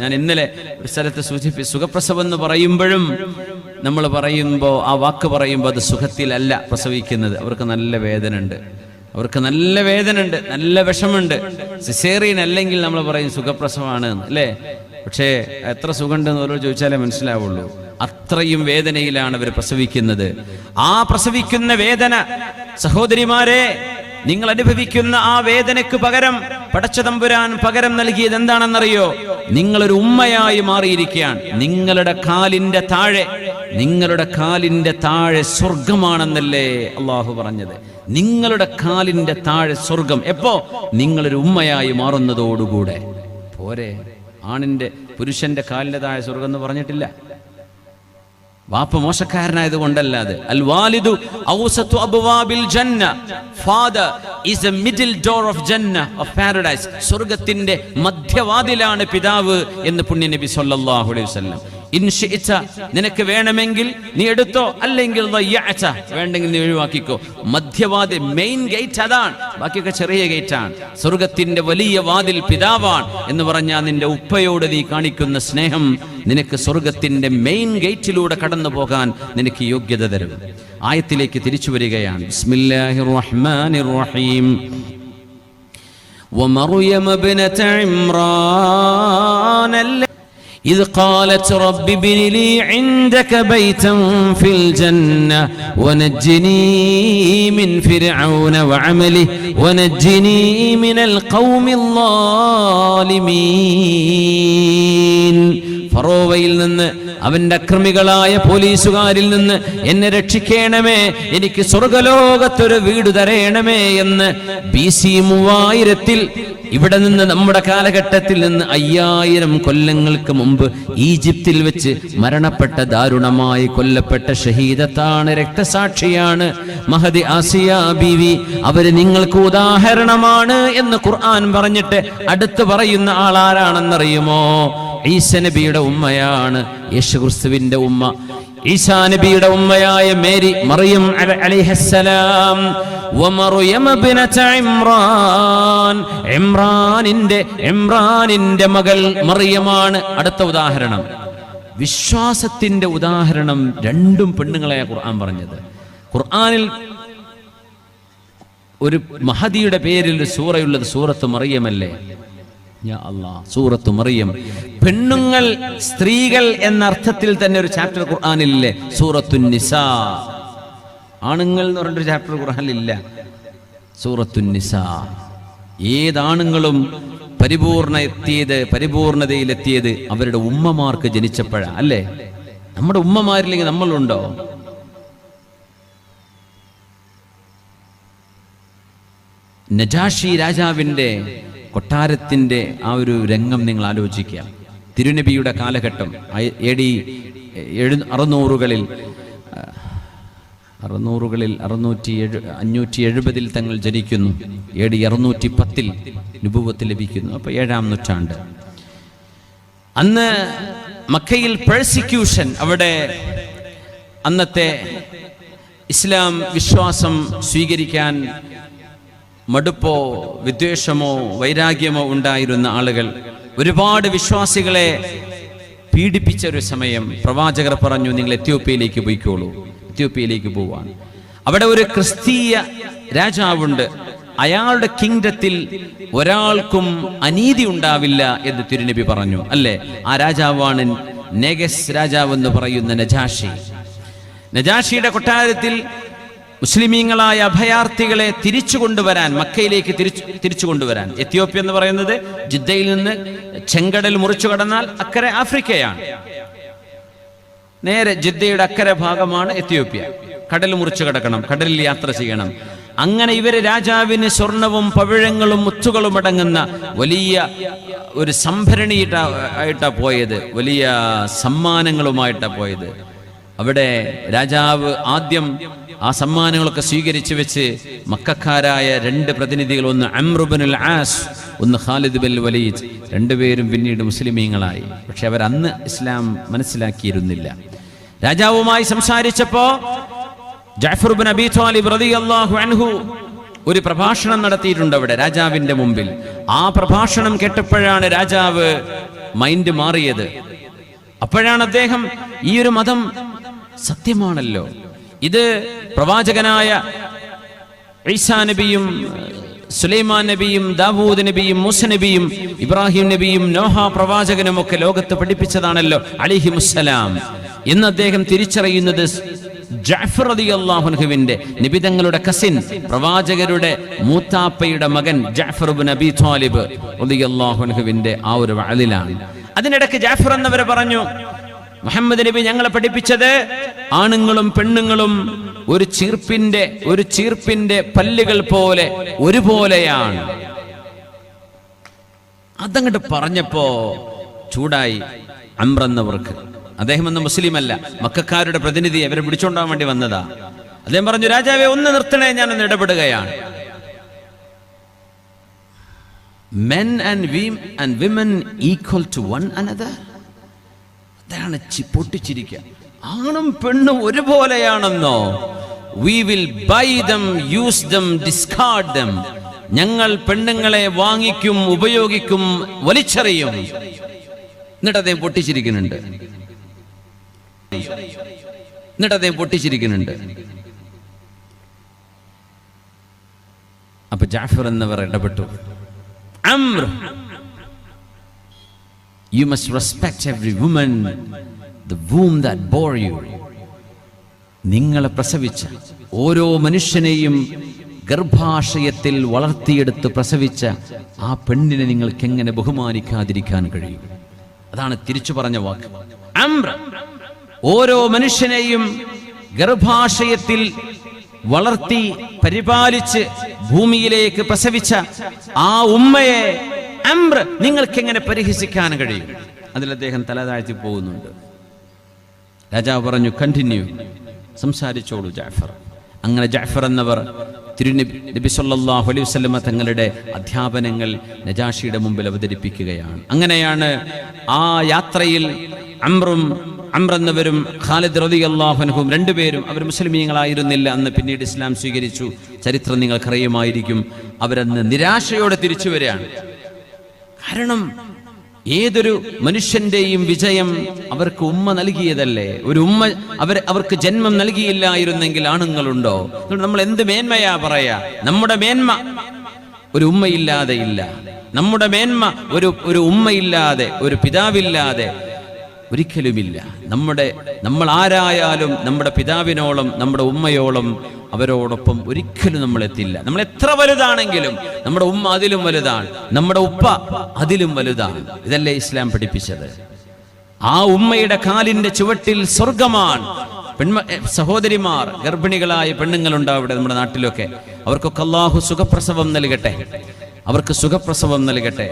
ഞാൻ ഇന്നലെ ഒരു സ്ഥലത്ത് സൂചിപ്പി സുഖപ്രസവം എന്ന് പറയുമ്പോഴും നമ്മൾ പറയുമ്പോൾ ആ വാക്ക് പറയുമ്പോൾ അത് സുഖത്തിലല്ല പ്രസവിക്കുന്നത്. അവർക്ക് നല്ല വേദന ഉണ്ട് അവർക്ക് നല്ല വേദന ഉണ്ട് നല്ല വിഷമുണ്ട് സിസേറിയൻ അല്ലെങ്കിൽ നമ്മൾ പറയും സുഖപ്രസവമാണ് അല്ലേ? പക്ഷേ എത്ര സുഖമുണ്ടെന്ന് ഓരോ ചോദിച്ചാലേ മനസ്സിലാവുള്ളൂ. അത്രയും വേദനയിലാണ് അവർ പ്രസവിക്കുന്നത്. ആ പ്രസവിക്കുന്ന വേദന സഹോദരിമാരെ നിങ്ങൾ അനുഭവിക്കുന്ന ആ വേദനയ്ക്ക് പകരം പടച്ച തമ്പുരാൻ പകരം നൽകിയത് എന്താണെന്നറിയോ? നിങ്ങളൊരു ഉമ്മയായി മാറിയിരിക്കുകയാണ്. നിങ്ങളുടെ കാലിന്റെ താഴെ നിങ്ങളുടെ കാലിന്റെ താഴെ സ്വർഗമാണെന്നല്ലേ അള്ളാഹു പറഞ്ഞത്. നിങ്ങളുടെ കാലിന്റെ താഴെ സ്വർഗം. എപ്പോ? നിങ്ങളൊരു ഉമ്മയായി മാറുന്നതോടുകൂടെ. പോരെ. ആണിന്റെ പുരുഷന്റെ കാലിന്റെ താഴെ സ്വർഗം എന്ന് പറഞ്ഞിട്ടില്ല. വാപ്പ മോശക്കാരനായത് കൊണ്ടല്ലാതെ അൽ വാലിദു ജന്ന. Is a middle door of of paradise സ്വർഗത്തിന്റെ മധ്യവാതിലാണ് പിതാവ് എന്ന് പുണ്യ നബി സല്ലല്ലാഹു അലൈഹി വസല്ലം. ഇൻ ശിഅത നിനക്ക് വേണമെങ്കിൽ നീ എടുത്തോ അല്ലെങ്കിൽ ളയ്യഅത വേണ്ടെങ്കിൽ നീ ഒഴിവാക്കിക്കോ മധ്യവാതിൽ മെയിൻ ഗേറ്റ് അതാണ് ബാക്കിയൊക്കെ ചെറിയ ഗേറ്റ് ആണ് സ്വർഗത്തിന്റെ വലിയ വാതിൽ പിതാവാണ് എന്ന് പറഞ്ഞാൽ നിന്റെ ഉപ്പയോട് നീ കാണിക്കുന്ന സ്നേഹം നിനക്ക് സ്വർഗത്തിന്റെ മെയിൻ ഗേറ്റിലൂടെ കടന്നു പോകാൻ നിനക്ക് യോഗ്യത തരും ആയത്തിലേക്ക് തിരിച്ചു വരികയാണ് ബിസ്മില്ലാഹിർ റഹ്മാനിർ റഹീം ومريم ابنة عمران التي إذ قالت رب ابن لي عندك بيتا في الجنة ونجني من فرعون وعمله ونجني من القوم الظالمين ഫറോവയിൽ നിന്ന് അവന്റെ അക്രമികളായ പോലീസുകാരിൽ നിന്ന് എന്നെ രക്ഷിക്കണമേ എനിക്ക് സ്വർഗലോകത്തൊരു വീട് തരയണമേ എന്ന് ബി സി മൂവായിരത്തിൽ ഇവിടെ നിന്ന് നമ്മുടെ കാലഘട്ടത്തിൽ നിന്ന് അയ്യായിരം കൊല്ലങ്ങൾക്ക് മുമ്പ് ഈജിപ്തിൽ വെച്ച് മരണപ്പെട്ട ദാരുണമായി കൊല്ലപ്പെട്ട ഷഹീദത്താണ് രക്തസാക്ഷിയാണ് മഹദി ആസിയ ബീവി. അവർ നിങ്ങൾക്ക് ഉദാഹരണമാണ് എന്ന് ഖുർആൻ പറഞ്ഞിട്ട് അടുത്ത് പറയുന്ന ആളാരാണെന്നറിയുമോ? ഈസ നബിയുടെ ഉമ്മയാണ്. യേശുക്രിസ്തുവിന്റെ ഉമ്മ. ഈസാ നബിയുടെ ഉമ്മയായ മേരി മറിയം അലിഹസ്സലാം ഇമ്രാനിന്റെ ഇമ്രാനിന്റെ മകൾ മറിയമാണ് അടുത്ത ഉദാഹരണം. വിശ്വാസത്തിന്റെ ഉദാഹരണം രണ്ടും പെണ്ണുങ്ങളെ ഖുർആൻ പറഞ്ഞത്. ഖുർആനിൽ ഒരു മഹദിയുടെ പേരിൽ സൂറയുള്ളത് സൂറത്ത് മറിയമല്ലേ? സൂറത്ത് മറിയം. പെണ്ണുങ്ങൾ സ്ത്രീകൾ എന്ന അർത്ഥത്തിൽ തന്നെ ഒരു ചാപ്റ്റർ ഖുർആാനില്ലേ? സൂറത്തു നിസാ. ആണുങ്ങൾ എന്ന് പറഞ്ഞൊരു ചാപ്റ്റർ ഖുർആാനില്ല. സൂറത്തു നിസാ. ഏതാണുങ്ങളും പരിപൂർണ എത്തിയത് പരിപൂർണതയിലെത്തിയത് അവരുടെ ഉമ്മമാർക്ക് ജനിച്ചപ്പോഴാണ് അല്ലേ? നമ്മുടെ ഉമ്മമാരില്ലെങ്കിൽ നമ്മളുണ്ടോ? നജാഷി രാജാവിന്റെ കൊട്ടാരത്തിന്റെ ആ ഒരു രംഗം നിങ്ങൾ ആലോചിക്കുക. തിരുനബിയുടെ കാലഘട്ടം എ ഡി എഴു അറുന്നൂറുകളിൽ അറുന്നൂറുകളിൽ അറുന്നൂറ്റി എഴു അഞ്ഞൂറ്റി എഴുപതിൽ തങ്ങൾ ജനിക്കുന്നു. എ ഡി അറുന്നൂറ്റി പത്തിൽ അനുഭവത്തിൽ ലഭിക്കുന്നു. അപ്പോൾ ഏഴാം നൂറ്റാണ്ട്. അന്ന് മക്കയിൽ പ്രോസിക്യൂഷൻ അവിടെ അന്നത്തെ ഇസ്ലാം വിശ്വാസം സ്വീകരിക്കാൻ മടുപ്പോ വിദ്വേഷമോ വൈരാഗ്യമോ ഉണ്ടായിരുന്ന ആളുകൾ ഒരുപാട് വിശ്വാസികളെ പീഡിപ്പിച്ച ഒരു സമയം പ്രവാചകർ പറഞ്ഞു നിങ്ങൾ എത്യോപ്യയിലേക്ക് പോയിക്കോളൂ എത്യോപ്യയിലേക്ക് പോവാൻ. അവിടെ ഒരു ക്രിസ്തീയ രാജാവുണ്ട്. അയാളുടെ കിങ്ഡത്തിൽ ഒരാൾക്കും അനീതി ഉണ്ടാവില്ല എന്ന് തിരുനബി പറഞ്ഞു അല്ലേ? ആ രാജാവാണ് നെഗസ് രാജാവ് എന്ന് പറയുന്ന നജാഷി. നജാഷിയുടെ കൊട്ടാരത്തിൽ മുസ്ലിമീങ്ങളായ അഭയാർത്ഥികളെ തിരിച്ചു കൊണ്ടുവരാൻ മക്കയിലേക്ക് തിരിച്ചു തിരിച്ചു കൊണ്ടുവരാൻ. എത്യോപ്യ എന്ന് പറയുന്നത് ജിദ്ദയിൽ നിന്ന് ചെങ്കടൽ മുറിച്ചു കടന്നാൽ അക്കരെ ആഫ്രിക്കയാണ്. നേരെ ജിദ്ദയുടെ അക്കരെ ഭാഗമാണ് എത്യോപ്യ. കടൽ മുറിച്ചു കടക്കണം കടലിൽ യാത്ര ചെയ്യണം. അങ്ങനെ ഇവർ രാജാവിന് സ്വർണവും പവിഴങ്ങളും മുത്തുകളും അടങ്ങുന്ന വലിയ ഒരു സംഭരണിയിട്ടാ ആയിട്ടാ പോയത്. വലിയ സമ്മാനങ്ങളുമായിട്ടാ പോയത്. അവിടെ രാജാവ് ആദ്യം ആ സമ്മാനങ്ങളൊക്കെ സ്വീകരിച്ചു വെച്ച് മക്കാരായ രണ്ട് പ്രതിനിധികൾ ഒന്ന് അമ്രുബനുൽ ആസ് ഒന്ന് ഖാലിദ് ബൽ വലീദ് രണ്ടുപേരും പിന്നീട് മുസ്ലിമീങ്ങളായി. പക്ഷെ അവർ അന്ന് ഇസ്ലാം മനസ്സിലാക്കിയിരുന്നില്ല. രാജാവുമായി സംസാരിച്ചപ്പോ ജാഫർ ബിൻ അബി ത്വാലിബ് അൻഹു ഒരു പ്രഭാഷണം നടത്തിയിട്ടുണ്ട് അവിടെ രാജാവിന്റെ മുമ്പിൽ. ആ പ്രഭാഷണം കേട്ടപ്പോഴാണ് രാജാവ് മൈൻഡ് മാറിയത്. അപ്പോഴാണ് അദ്ദേഹം ഈ ഒരു മതം സത്യമാണല്ലോ. ഇത് പ്രവാചകനായ ഈസാ നബിയും സുലൈമാൻ നബിയും ദാവൂദ് നബിയും മൂസ നബിയും ഇബ്രാഹിം നബിയും നോഹ പ്രവാചകനും ഒക്കെ ലോകത്ത് പഠിപ്പിച്ചതാണല്ലോ അലിഹി മുസ്സലാം. എന്ന് അദ്ദേഹം തിരിച്ചറിയുന്നത് ജാഫർ അലി അള്ളാഹുൻഹുവിന്റെ നിബിതങ്ങളുടെ കസിൻ പ്രവാചകരുടെ മൂത്താപ്പയുടെ മകൻ ജാഫർ നബി താലിബ് അലി അള്ളാഹുൻഹുവിന്റെ ആ ഒരു വാലിലാണ്. അതിനിടയ്ക്ക് ജാഫർ എന്നവരെ പറഞ്ഞു മുഹമ്മദ് നബി ഞങ്ങളെ പഠിപ്പിച്ചത് ആണുങ്ങളും പെണ്ണുങ്ങളും ഒരു ചീർപ്പിന്റെ ഒരു ചീർപ്പിന്റെ പല്ലുകൾ പോലെ ഒരുപോലെയാണ്. അതങ്ങോട്ട് പറഞ്ഞപ്പോ ചൂടായി അമ്രന്നവർക്ക്. അദ്ദേഹം എന്ന മുസ്ലിം അല്ല മക്കാരുടെ പ്രതിനിധി അവരെ പിടിച്ചോണ്ടാൻ വേണ്ടി വന്നതാ. അദ്ദേഹം പറഞ്ഞു രാജാവെ ഒന്ന് നിർത്തണേ ഞാനൊന്ന് ഇടപെടുകയാണ്. Men and we and women equal to one another അതാണ് പൊട്ടിച്ചിരിക്കുക. ആണും പെണ്ണും ഒരുപോലെയാണെന്നോ? We will buy them use them discard them ഞങ്ങൾ പെണ്ണുങ്ങളെ വാങ്ങിക്കും ഉപയോഗിക്കും വലിച്ചെറിയും. എന്നിട്ട് അദ്ദേഹം പൊട്ടിച്ചിരിക്കുന്നുണ്ട്. എന്നിട്ട് അദ്ദേഹം പൊട്ടിച്ചിരിക്കുന്നുണ്ട്. അപ്പൊ ജാഫർ എന്നവർ ഇടപെട്ടു. You must respect every woman, the womb that bore you. നിങ്ങളെ പ്രസവിച്ച ഓരോ മനുഷ്യനെയും ഗർഭാശയത്തിൽ വളർത്തിയെടുത്ത് പ്രസവിച്ച ആ പെണ്ണിനെ നിങ്ങൾക്ക് എങ്ങനെ ബഹുമാനിക്കാതിരിക്കാൻ കഴിയും? അതാണ് തിരിച്ചു പറഞ്ഞ വാക്ക്. ഓരോ മനുഷ്യനെയും ഗർഭാശയത്തിൽ വളർത്തി പരിപാലിച്ച് ഭൂമിയിലേക്ക് പ്രസവിച്ച ആ ഉമ്മയെ അമ്ര നിങ്ങൾക്ക് എങ്ങനെ പരിഹസിക്കാൻ കഴിയും? അതിൽ അദ്ദേഹം തലതാഴ്ത്തി പോകുന്നുണ്ട്. രാജാവ് പറഞ്ഞു കണ്ടിന്യൂ സംസാരിച്ചോളൂ ജാഫർ. അങ്ങനെ ജാഫർ എന്നവർ തിരുനബി അലൈഹി വസല്ലമ തങ്ങളുടെ അധ്യാപനങ്ങൾ നജാഷിയുടെ മുമ്പിൽ അവതരിപ്പിക്കുകയാണ്. അങ്ങനെയാണ് ആ യാത്രയിൽ അമ്രും അമ്രെന്നവരും ഖാലിദ് റതി അള്ളാഹുനഹും രണ്ടുപേരും അവർ മുസ്ലിമീങ്ങളായിരുന്നില്ല അന്ന് പിന്നീട് ഇസ്ലാം സ്വീകരിച്ചു. ചരിത്രം നിങ്ങൾക്കറിയുമായിരിക്കും. അവരന്ന് നിരാശയോടെ തിരിച്ചു വരികയാണ്. കാരണം ഏതൊരു മനുഷ്യന്റെയും വിജയം അവർക്ക് ഉമ്മ നൽകിയതല്ലേ? ഒരു ഉമ്മ അവർ അവർക്ക് ജന്മം നൽകിയില്ലായിരുന്നെങ്കിൽ ആണുങ്ങളുണ്ടോ? നമ്മൾ എന്ത് മേന്മയാ പറയാ? നമ്മുടെ മേന്മ ഒരു ഉമ്മയില്ലാതെ ഇല്ല. നമ്മുടെ മേന്മ ഒരു ഒരു ഉമ്മയില്ലാതെ ഒരു പിതാവില്ലാതെ ഒരിക്കലുമില്ല. നമ്മുടെ നമ്മൾ ആരായാലും നമ്മുടെ പിതാവിനോളം നമ്മുടെ ഉമ്മയോളം അവരോടൊപ്പം ഒരിക്കലും നമ്മൾ എത്തില്ല നമ്മൾ എത്ര വലുതാണെങ്കിലും നമ്മുടെ ഉമ്മ അതിലും വലുതാണ്. നമ്മുടെ ഉപ്പ അതിലും വലുതാണ്. ഇതല്ലേ ഇസ്ലാം പഠിപ്പിച്ചത്. ആ ഉമ്മയുടെ കാലിന്റെ ചുവട്ടിൽ സ്വർഗമാണ് പെൺമ സഹോദരിമാർ ഗർഭിണികളായ പെണ്ണുങ്ങളുണ്ടാവും ഇവിടെ നമ്മുടെ നാട്ടിലൊക്കെ. അവർക്കൊക്കെ അള്ളാഹു സുഖപ്രസവം നൽകട്ടെ. അവർക്ക് സുഖപ്രസവം നൽകട്ടെ.